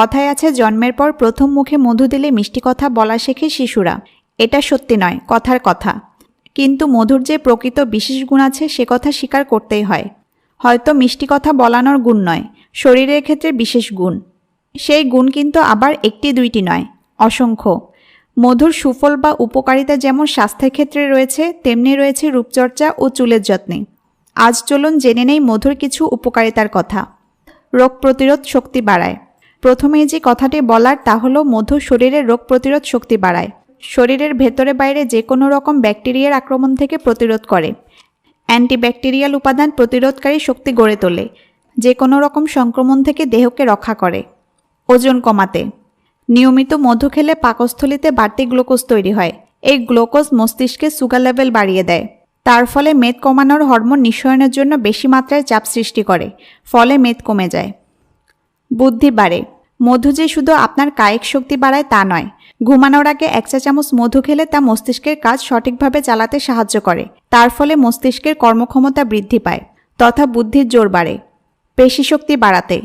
কথায় আছে, জন্মের পর প্রথম মুখে মধু দিলে মিষ্টি কথা বলা শেখে শিশুরা। এটা সত্যি নয়, কথার কথা। কিন্তু মধুর যে প্রকৃত বিশেষ গুণ আছে, সে কথা স্বীকার করতেই হয়। হয়তো মিষ্টি কথা বলানোর গুণ নয়, শরীরের ক্ষেত্রে বিশেষ গুণ। সেই গুণ কিন্তু আবার একটি দুইটি নয়, অসংখ্য। মধুর সুফল বা উপকারিতা যেমন স্বাস্থ্যের ক্ষেত্রে রয়েছে, তেমনি রয়েছে রূপচর্চা ও চুলের যত্নে। আজ চলুন জেনে নেই মধুর কিছু উপকারিতার কথা। রোগ প্রতিরোধ শক্তি বাড়ায়। প্রথমেই যে কথাটি বলার তা হলো, মধু শরীরের রোগ প্রতিরোধ শক্তি বাড়ায়। শরীরের ভেতরে বাইরে যে কোনো রকম ব্যাকটেরিয়ার আক্রমণ থেকে প্রতিরোধ করে। অ্যান্টিব্যাকটেরিয়াল উপাদান প্রতিরোধকারী শক্তি গড়ে তোলে, যে কোনো রকম সংক্রমণ থেকে দেহকে রক্ষা করে। ওজন কমাতে। নিয়মিত মধু খেলে পাকস্থলিতে বাড়তি গ্লুকোজ তৈরি হয়। এই গ্লুকোজ মস্তিষ্কে সুগার লেভেল বাড়িয়ে দেয়। তার ফলে মেদ কমানোর হরমোন নিঃসরণের জন্য বেশি মাত্রায় চাপ সৃষ্টি করে, ফলে মেদ কমে যায়। বুদ্ধি বাড়ে। মধু যে শুধু আপনার কায়িক শক্তি বাড়ায় তা নয়, ঘুমানোর আগে এক চা চামচ মধু খেলে তা মস্তিষ্কের কাজ সঠিকভাবে চালাতে সাহায্য করে, তার ফলে মস্তিষ্কের কর্মক্ষমতা বৃদ্ধি পায়, তথা বুদ্ধির জোর বাড়ে। পেশিশক্তি বাড়াতে।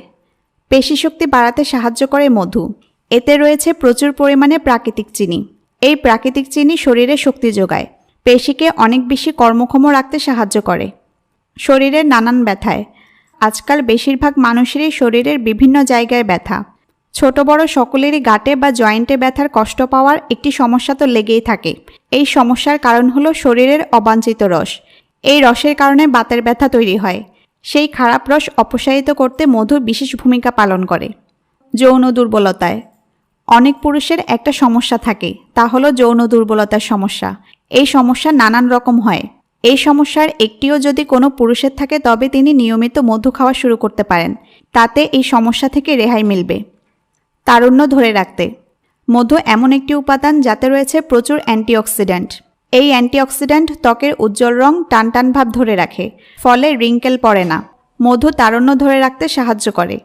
পেশিশক্তি বাড়াতে সাহায্য করে মধু। এতে রয়েছে প্রচুর পরিমাণে প্রাকৃতিক চিনি। এই প্রাকৃতিক চিনি শরীরে শক্তি যোগায়, পেশিকে অনেক বেশি কর্মক্ষম রাখতে সাহায্য করে। শরীরের নানান ব্যথায় আজকাল বেশিরভাগ মানুষেরই শরীরের বিভিন্ন জায়গায় ব্যথা। ছোট বড় সকলেরই গাঁটে বা জয়েন্টে ব্যথার কষ্ট পাওয়ার একটি সমস্যা তো লেগেই থাকে। এই সমস্যার কারণ হলো শরীরের অবাঞ্ছিত রস। এই রসের কারণে বাতের ব্যথা তৈরি হয়। সেই খারাপ রস অপসারিত করতে মধু বিশেষ ভূমিকা পালন করে। যৌন দুর্বলতায়। অনেক পুরুষের একটা সমস্যা থাকে, তা হলো যৌন দুর্বলতার সমস্যা। এই সমস্যা নানান রকম হয়। এই সমস্যার একটিও যদি কোনো পুরুষের থাকে, তবে তিনি নিয়মিত মধু খাওয়া শুরু করতে পারেন। তাতে এই সমস্যা থেকে রেহাই মিলবে। তারুণ্য ধরে রাখতে। মধু এমন একটি উপাদান যাতে রয়েছে প্রচুর অ্যান্টিঅক্সিডেন্ট এই অ্যান্টিঅক্সিডেন্ট ত্বকের উজ্জ্বল রং টান টান ভাব ধরে রাখে, ফলে রিঙ্কেল পড়ে না। মধু তারুণ্য ধরে রাখতে সাহায্য করে।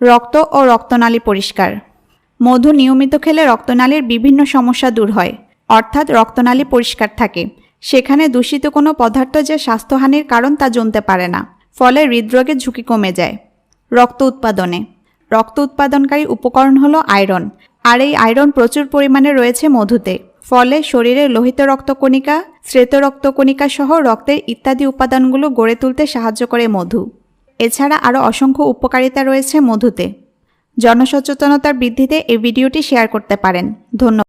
রক্ত ও রক্তনালী পরিষ্কার। মধু নিয়মিত খেলে রক্তনালীর বিভিন্ন সমস্যা দূর হয়, অর্থাৎ রক্তনালী পরিষ্কার থাকে। সেখানে দূষিত কোনো পদার্থ যে স্বাস্থ্যহানির কারণ তা জমতে পারে না, ফলে হৃদরোগের ঝুঁকি কমে যায়। রক্ত উৎপাদনে। রক্ত উৎপাদনকারী উপকরণ হলো আয়রন, আর এই আয়রন প্রচুর পরিমাণে রয়েছে মধুতে, ফলে শরীরের লোহিত রক্তকণিকা শ্বেত রক্তকণিকা সহ রক্তের ইত্যাদি উপাদানগুলো গড়ে তুলতে সাহায্য করে মধু। এছাড়া আরও অসংখ্য উপকারিতা রয়েছে মধুতে। জনসচেতনতার বৃদ্ধিতে এই ভিডিওটি শেয়ার করতে পারেন। ধন্যবাদ।